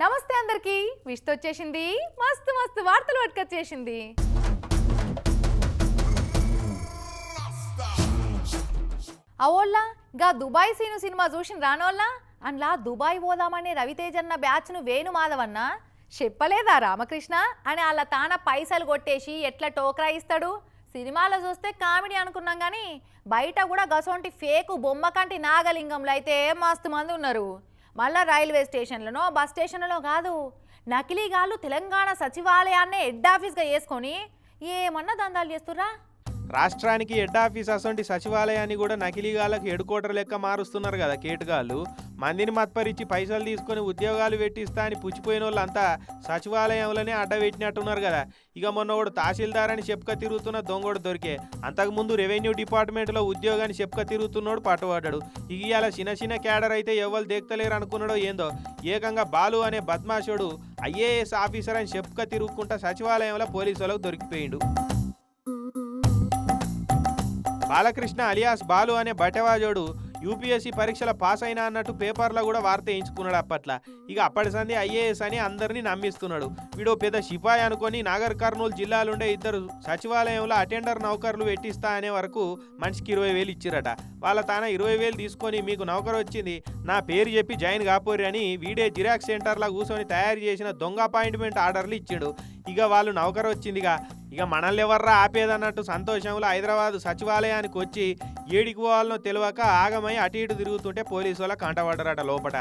నమస్తే అందరికి. విష్త వచ్చేసింది. మస్తు మస్తు వార్తలు పట్టుకొచ్చేసింది. అవోళ్ళ? గా దుబాయ్ సీను సినిమా చూసిన రానోళ్ళ? అండ్లా దుబాయ్ పోదామనే రవితేజన్న బ్యాచ్ను వేణు మాధవన్న? చెప్పలేదా రామకృష్ణ? అని వాళ్ళ తాన పైసలు కొట్టేసి ఎట్లా టోకరా ఇస్తాడు? సినిమాలో చూస్తే కామెడీ అనుకున్నాం కానీ బయట కూడా గసొంటి ఫేకు బొమ్మ కంటి నాగలింగంలో అయితే మస్తు మంది ఉన్నారు. మళ్ళా రైల్వే స్టేషన్లలో బస్ స్టేషన్లలో కాదు. నకిలీగాళ్ళు తెలంగాణ సచివాలయాన్నే హెడ్ ఆఫీస్గా వేసుకొని ఏమన్నా దందాలు చేస్తుర్రా? రాష్ట్రానికి హెడ్ ఆఫీస్ అసొంటి సచివాలయాన్ని కూడా నకిలీగాళ్ళకి హెడ్ క్వార్టర్ లెక్క మారుస్తున్నారు కదా కేటుగాళ్ళు. మందిని మత్పరిచి పైసలు తీసుకొని ఉద్యోగాలు పెట్టిస్తా అని పుచ్చిపోయిన వాళ్ళంతా సచివాలయంలోనే అడ్డబెట్టినట్టున్నారు కదా. ఇక మొన్న ఒకడు తహసీల్దార్ అని చెప్పుక తిరుగుతున్న దొంగోడు దొరికే. అంతకుముందు రెవెన్యూ డిపార్ట్మెంట్లో ఉద్యోగాన్ని చెప్పుక తిరుగుతున్నాడు పట్టుబడ్డాడు. ఇక ఇవాళ చిన్న చిన్న క్యాడర్ అయితే ఎవరు దేక్తలేరు అనుకున్నాడో ఏందో. ఏకంగా బాలు అనే బద్మాషుడు ఐఏఎస్ ఆఫీసర్ అని చెప్పుక తిరుగుకుంటా సచివాలయంలో పోలీసులకు దొరికిపోయిండు. బాలకృష్ణ అలియాస్ బాలు అనే బటవాజోడు యూపీఎస్సీ పరీక్షల పాస్ అయినా అన్నట్టు పేపర్లో కూడా వార్త వేయించుకున్నాడు అప్పట్లో. ఇక అప్పటి సంది ఐఏఎస్ అని అందరినీ నమ్మిస్తున్నాడు. వీడు పెద్ద సిపాయి అనుకొని నాగర్ కర్నూలు జిల్లాలుండే ఇద్దరు సచివాలయంలో అటెండర్ నౌకర్లు పెట్టిస్తా అనే వరకు మనిషికి ఇరవై వేలు ఇచ్చిరట. వాళ్ళ తాన ఇరవై వేలు తీసుకొని మీకు నౌకరు వచ్చింది నా పేరు చెప్పి జాయిన్ కాపోరు అని వీడే జిరాక్స్ సెంటర్లో కూర్చొని తయారు చేసిన దొంగ అపాయింట్మెంట్ ఆర్డర్లు ఇచ్చాడు. ఇక వాళ్ళు నౌకరు వచ్చిందిగా ఇక మనల్ని ఎవర్రా ఆపేదన్నట్టు సంతోషంలో హైదరాబాద్ సచివాలయానికి వచ్చి ఏడికి పోవాలనో తెలియక ఆగమై అటు ఇటు తిరుగుతుంటే పోలీసు వాళ్ళ కంటపడ్డరట లోపట.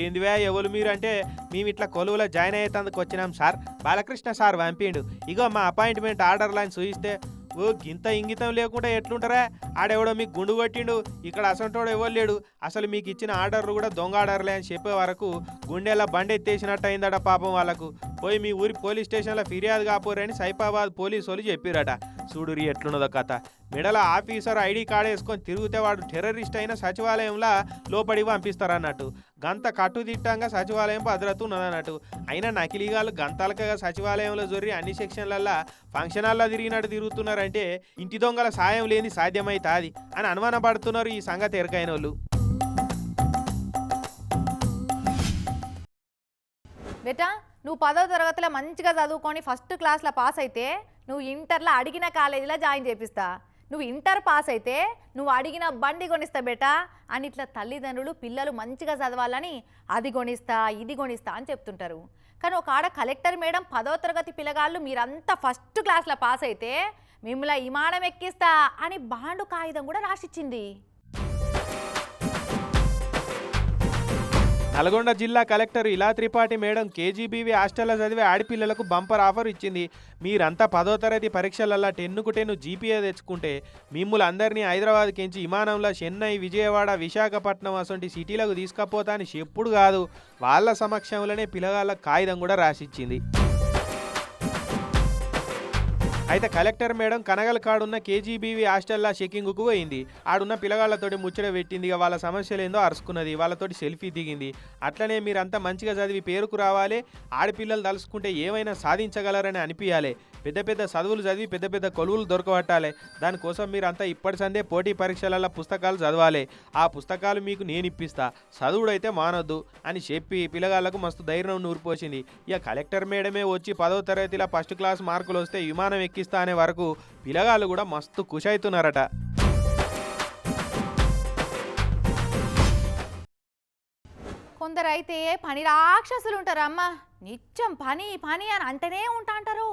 ఏందివే ఎవరు మీరు అంటే మేము ఇట్లా కొలువులో జాయిన్ అయ్యేందుకు వచ్చినాం సార్. బాలకృష్ణ సార్ పంపిండు. ఇగో మా అపాయింట్మెంట్ ఆర్డర్లు అని చూయిస్తే ఓ గింత ఇంగితం లేకుండా ఎట్లుంటారా? ఆడెవడో మీకు గుండు కొట్టిండు. ఇక్కడ అసంటోడు ఎవరు లేడు. అసలు మీకు ఇచ్చిన ఆర్డర్లు కూడా దొంగ ఆర్డర్లే అని చెప్పే వరకు గుండెలా బండెత్తేసినట్టు అయిందట పాపం వాళ్ళకు. పోయి మీ ఊరి పోలీస్ స్టేషన్లో ఫిర్యాదు కాపోరని సైఫాబాద్ పోలీసు వాళ్ళు చెప్పిరట చూడురి ఎట్లున్నదో కథ. మెడల ఆఫీసర్ ఐడి కార్డ్ వేసుకొని తిరిగితే వాడు టెర్రరిస్ట్ అయిన సచివాలయంలో లోపడి పంపిస్తారన్నట్టు. గంత కట్టుదిట్టంగా సచివాలయం భద్రత ఉన్నదన్నట్టు అయినా నకిలీగాలు గంతలకగా సచివాలయంలో జొర్రి అన్ని సెక్షన్లల్లో ఫంక్షన్ హాల్లో తిరిగినట్టు తిరుగుతున్నారంటే ఇంటి దొంగల సాయం లేని సాధ్యమైతాది అని అనుమానపడుతున్నారు ఈ సంగతి ఎరకైన వాళ్ళు బేటా నువ్వు పదో తరగతిలో మంచిగా చదువుకొని ఫస్ట్ క్లాస్లో పాస్ అయితే నువ్వు ఇంటర్లో అడిగిన కాలేజీలో జాయిన్ చేపిస్తా. నువ్వు ఇంటర్ పాస్ అయితే నువ్వు అడిగిన బండి కొనిస్తా బేటా అని ఇట్లా తల్లిదండ్రులు పిల్లలు మంచిగా చదవాలని అది కొనిస్తా ఇది కొనిస్తా అని చెప్తుంటారు. కానీ ఒక ఆడ కలెక్టర్ మేడం పదో తరగతి పిల్లగాళ్ళు మీరంతా ఫస్ట్ క్లాస్లో పాస్ అయితే మిమ్మల్ని విమానం ఎక్కిస్తా అని బాండు కాగితం కూడా రాసిచ్చింది. నల్గొండ జిల్లా కలెక్టర్ ఇలా త్రిపాఠి మేడం కేజీబీవీ హాస్టల్లో చదివే ఆడపిల్లలకు బంపర్ ఆఫర్ ఇచ్చింది. మీరంతా పదో తరగతి పరీక్షలల్లా టెన్నుకు టెన్ను జీపీఏ తెచ్చుకుంటే మిమ్మల్ని అందరినీ హైదరాబాద్కి ఎంచి విమానంలో చెన్నై విజయవాడ విశాఖపట్నం అసొంటి సిటీలకు తీసుకపోతా అని చెప్పుడు కాదు. వాళ్ళ సమక్షంలోనే పిల్లగాళ్ళ కాగితం కూడా రాసిచ్చింది. అయితే కలెక్టర్ మేడం కనగల కాడున్న కేజీబీవీ హాస్టల్లో చెకింగ్కు పోయింది. ఆడున్న పిల్లగాళ్ళతోటి ముచ్చట పెట్టింది ఇక వాళ్ళ సమస్యలు ఏందో అరుచుకున్నది వాళ్ళతోటి సెల్ఫీ దిగింది. అట్లనే మీరంతా మంచిగా చదివి పేరుకు రావాలి. ఆడపిల్లలు తలుసుకుంటే ఏమైనా సాధించగలరని అనిపించాలి పెద్ద పెద్ద చదువులు చదివి పెద్ద పెద్ద కొలువులు దొరకబట్టాలి. దానికోసం మీరంతా ఇప్పటి సందే పోటీ పరీక్షలలో పుస్తకాలు చదవాలి. ఆ పుస్తకాలు మీకు నేను ఇప్పిస్తా చదువుడైతే మానొద్దు అని చెప్పి పిల్లగాళ్ళకు మస్తు ధైర్యం నూరిపోసింది. ఇక కలెక్టర్ మేడమే వచ్చి పదో తరగతిలో ఫస్ట్ క్లాస్ మార్కులు వస్తే విమానం ఎక్కి ఎక్కిస్తా అనే వరకు పిల్లగాళ్ళు కూడా మస్తు ఖుషి అవుతున్నారట కొందరైతే పని రాక్షసులు ఉంటారు అమ్మ నిత్యం పని పని అని అంటేనే ఉంటా అంటారు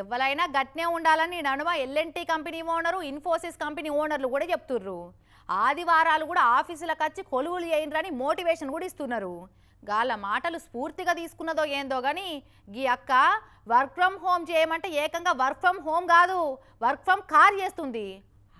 ఎవరైనా గట్నే ఉండాలని నడుమ LNT company owner Infosys company ఓనర్లు కూడా చెప్తుర్రు. ఆదివారాలు కూడా ఆఫీసులకు వచ్చి కొలువులు చేయండి మోటివేషన్ కూడా ఇస్తున్నారు. గాళ్ళ మాటలు స్ఫూర్తిగా తీసుకున్నదో ఏందో కానీ గీ అక్క వర్క్ ఫ్రమ్ హోమ్ చేయమంటే ఏకంగా వర్క్ ఫ్రమ్ హోమ్ కాదు వర్క్ ఫ్రమ్ కార్ చేస్తుంది.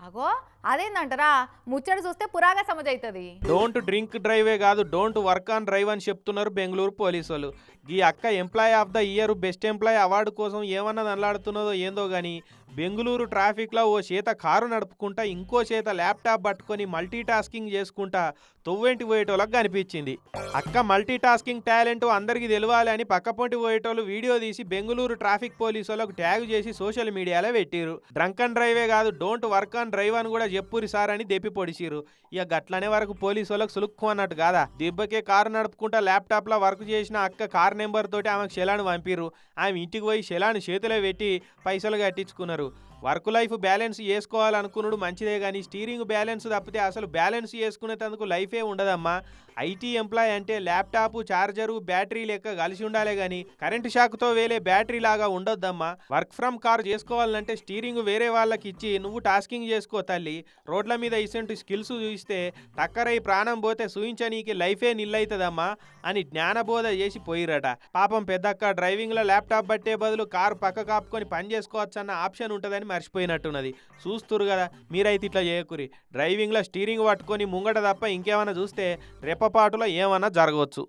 అగో అదేందంటారా? ముచ్చట చూస్తే పురాగా సమజవుతుంది డోంట్ డ్రింక్ డ్రైవే కాదు డోంట్ వర్క్ ఆన్ డ్రైవ్ అని చెప్తున్నారు బెంగళూరు పోలీసు వాళ్ళు ఈ అక్క employee of the year best employee award కోసం ఏమన్నా నల్లాడుతున్నదో ఏందో కానీ బెంగళూరు ట్రాఫిక్లో ఓ చేత కారు నడుపుకుంటా ఇంకో చేత ల్యాప్టాప్ పట్టుకొని మల్టీ టాస్కింగ్ చేసుకుంటా తొవ్వెంటి పోయేటోళ్ళకి కనిపించింది. అక్క మల్టీ టాస్కింగ్ టాలెంట్ అందరికీ తెలియాలి అని పక్కపొంటి పోయేటోళ్ళు వీడియో తీసి బెంగళూరు ట్రాఫిక్ పోలీసు వాళ్ళకు ట్యాగ్ చేసి సోషల్ మీడియాలో పెట్టారు డ్రంక్ అండ్ డ్రైవే కాదు డోంట్ వర్క్ ఆన్ డ్రైవ్ అని కూడా చెప్పురి సార్ అని దెప్పి పొడిచిరు ఇక గట్లనే వరకు పోలీసు వాళ్ళకి సులుక్కు అన్నట్టు కాదా? దెబ్బకే కారు నడుపుకుంటా ల్యాప్టాప్లో వర్క్ చేసిన అక్క కార్ నెంబర్ తోటి ఆమెకు శలాను పంపిర్రు. ఆమె ఇంటికి పోయి శలాను చేతిలో పెట్టి పైసలు కట్టించుకున్నారు. వర్క్ లైఫ్ బ్యాలెన్స్ చేసుకోవాలనుకున్నాడు మంచిదే కానీ స్టీరింగ్ బ్యాలెన్స్ తప్పితే అసలు బ్యాలెన్స్ చేసుకునేందుకు లైఫే ఉండదమ్మా. ఐటీ ఎంప్లాయ్ అంటే ల్యాప్టాప్ చార్జరు బ్యాటరీ లెక్క కలిసి ఉండాలే గాని కరెంటు షాక్తో వేలే బ్యాటరీ లాగా ఉండొద్దమ్మా. వర్క్ ఫ్రమ్ కార్ చేసుకోవాలంటే స్టీరింగ్ వేరే వాళ్ళకి ఇచ్చి నువ్వు టాస్కింగ్ చేసుకో తల్లి. రోడ్ల మీద ఇసంటి స్కిల్స్ చూస్తే టక్కరై ప్రాణం పోతే సూయించనీకి లైఫే నిల్లైతదమ్మా అని జ్ఞానబోధ చేసి పోయిరట. పాపం పెద్దక్క డ్రైవింగ్లో ల్యాప్టాప్ పట్టే బదులు కారు పక్క కాపుకొని పని చేసుకోవచ్చన్న ఆప్షన్ ఉంటుందని మర్చిపోయినట్టున్నది. చూస్తురు కదా మీరైతే ఇట్లా చేయకురి. డ్రైవింగ్లో స్టీరింగ్ పట్టుకొని ముంగట తప్ప ఇంకేమైనా చూస్తే రెప్పపాటులో ఏమైనా జరగవచ్చు.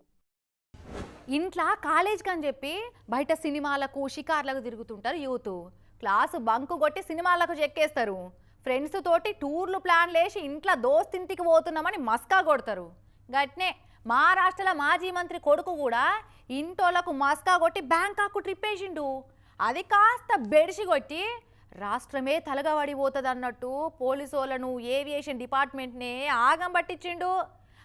ఇంట్లో కాలేజ్కి అని చెప్పి బయట సినిమాలకు షికార్లకు తిరుగుతుంటారు యూత్. క్లాసు బంకు కొట్టి సినిమాలకు చెక్కేస్తారు. ఫ్రెండ్స్ తోటి టూర్లు ప్లాన్ లేసి ఇంట్లో దోస్తింటికి పోతున్నామని మస్కా కొడతారు. గట్నే మహారాష్ట్రలో మాజీ మంత్రి కొడుకు కూడా ఇంటోళ్ళకు మస్కా కొట్టి బ్యాంకాకు ట్రిప్ వేసిండు అది కాస్త బెడిసి కొట్టి రాష్ట్రమే తలగా పడిపోతుంది అన్నట్టు పోలీసు వాళ్ళను ఏవియేషన్ డిపార్ట్మెంట్నే ఆగం పట్టించిండు.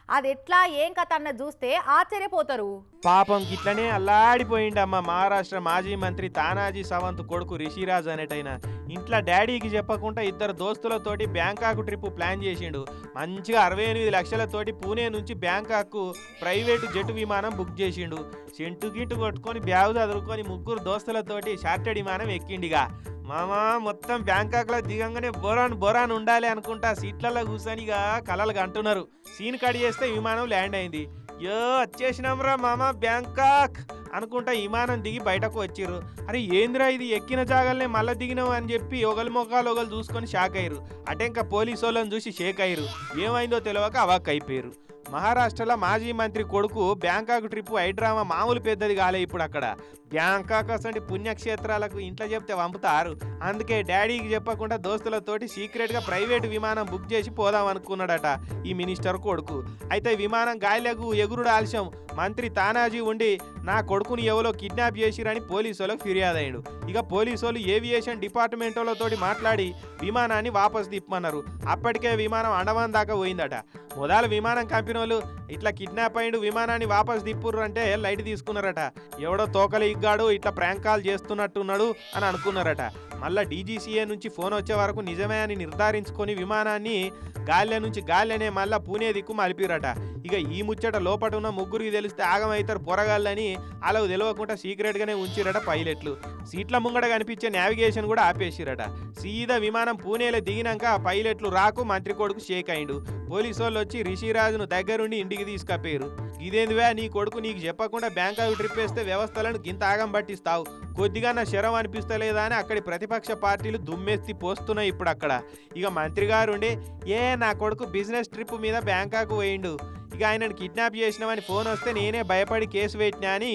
అది ఎట్లా ఏం కథ అన్నది చూస్తే ఆశ్చర్యపోతారు. పాపం గిట్లనే అల్లాడిపోయిండమ్మ మహారాష్ట్ర మాజీ మంత్రి తానాజీ సావంత్ కొడుకు రిషిరాజ్ అనేటైన. ఇంట్లో డాడీకి చెప్పకుండా ఇద్దరు దోస్తులతోటి బ్యాంకాక్ ట్రిప్ ప్లాన్ చేసిండు. మంచిగా అరవై ఎనిమిది లక్షలతోటి పూణే నుంచి బ్యాంకాక్ ప్రైవేటు జెట్ విమానం బుక్ చేసిండు. సెంటు గిట్టు కొట్టుకొని బ్యాగు చదువుకొని ముగ్గురు దోస్తులతోటి చార్టెడ్ విమానం ఎక్కిండిగా. మామా మొత్తం బ్యాంకాక్లో దిగంగానే బొరాన్ బొరాన్ ఉండాలి అనుకుంటా సీట్లలో కూర్చొని ఇక కలలు అంటున్నారు సీన్ కట్ చేస్తే విమానం ల్యాండ్ అయింది. యో వచ్చేసినాంరా మామ బ్యాంకాక్ అనుకుంటా విమానం దిగి బయటకు వచ్చిర్రు. అరే ఏందిరా ఇది? ఎక్కిన జాగాలనే మళ్ళీ దిగినావు అని చెప్పి ఒకరి మొఖాలు ఒకరు చూసుకొని షాక్ అయ్యారు అటే ఇంకా పోలీసు వాళ్ళని చూసి షేక్ అయ్యారు ఏమైందో తెలియక అవాక్ అయిపోయారు మహారాష్ట్రలో మాజీ మంత్రి కొడుకు బ్యాంకాక్ ట్రిప్ హైడ్రామా మామూలు పెద్దది కాలే ఇప్పుడు అక్కడ. బ్యాంకాక్ అసంటి పుణ్యక్షేత్రాలకు ఇంట్లో చెప్తే పంపుతారు. అందుకే డాడీకి చెప్పకుండా దోస్తులతోటి సీక్రెట్గా ప్రైవేట్ విమానం బుక్ చేసి పోదాం అనుకున్నాడట ఈ మినిస్టర్ కొడుకు. అయితే విమానం గాలిలకు ఎగురుడు ఆలస్యం. మంత్రి తానాజీ ఉండి నా కొడుకుని ఎవరో కిడ్నాప్ చేసిరని పోలీసు వాళ్ళకి ఫిర్యాదు అయ్యాడు ఇక పోలీసు వాళ్ళు ఏవియేషన్ డిపార్ట్మెంట్ వాళ్ళతోటి మాట్లాడి విమానాన్ని వాపస్ తిప్పమన్నారు. అప్పటికే విమానం అండమాన్ దాకా పోయిందట. మొదలు విమానం కంపెనీ వాళ్ళు ఇట్లా కిడ్నాప్ అయ్యిండు విమానాన్ని వాపస్ తిప్పుర్రు అంటే లైట్ తీసుకున్నారట. ఎవడో తోకలు ఇగ్గాడు ఇట్లా ప్రాంక్ కాల్ చేస్తున్నట్టున్నాడు అని అనుకున్నారట. మళ్ళా డీజీసీఏ నుంచి ఫోన్ వచ్చే వరకు నిజమే అని నిర్ధారించుకొని విమానాన్ని గాలిలో నుంచి గాల్లెనే మళ్ళా పూణే దిక్కు మలిపిరట. ఇక ఈ ముచ్చట లోపట ఉన్న ముగ్గురికి తెలిస్తే ఆగమవుతారు పొరగాళ్ళని. అలా తెలియకుండా సీక్రెట్గానే ఉంచిరట పైలట్లు. సీట్ల ముంగడ కనిపించే నావిగేషన్ కూడా ఆపేసిరట. సీదా విమానం పూణేలో దిగినాక పైలట్లు రాకు మంత్రి కొడుకు షేక్ అయిండు. పోలీసు వాళ్ళు వచ్చి రిషిరాజును దగ్గరుండి ఇంటికి తీసుకపోయారు ఇదేందివే? నీ కొడుకు నీకు చెప్పకుండా బ్యాంకాక్ ట్రిప్ వేస్తే వ్యవస్థలను గింత ఆగం పట్టిస్తావు. కొద్దిగా నా శరం అనిపిస్తలేదా అని అక్కడి ప్రతిపక్ష పార్టీలు దుమ్మెత్తి పోస్తున్నాయి ఇప్పుడు అక్కడ ఇక మంత్రి గారు ఉండి ఏ నా కొడుకు బిజినెస్ ట్రిప్ మీద బ్యాంకాక్ పోయిండు. ఇక ఆయనను కిడ్నాప్ చేసినామని ఫోన్ వస్తే నేనే భయపడి కేసు పెట్టినా అని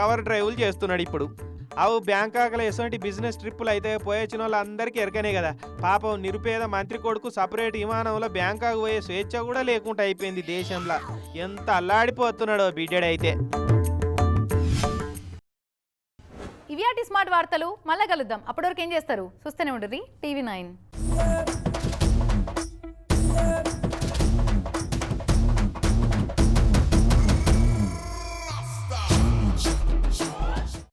కవర్ డ్రైవ్లు చేస్తున్నాడు ఇప్పుడు. అవు బ్యాంకాక్లో ఎటువంటి బిజినెస్ ట్రిప్పులు అయితే పోయొచ్చిన వాళ్ళందరికీ ఎరకనే కదా. పాపం నిరుపేద మంత్రి కొడుకు సపరేట్ విమానంలో బ్యాంకాక్ పోయే స్వేచ్ఛ కూడా లేకుండా అయిపోయింది దేశంలో. ఎంత అల్లాడిపోతున్నాడో బిడ్డడైతే. ఇవి స్మార్ట్ వార్తలు మళ్ళీ కలుద్దాం. అప్పటివరకు ఏం చేస్తారు? చూస్తూనే ఉండదు టీవీ నైన్.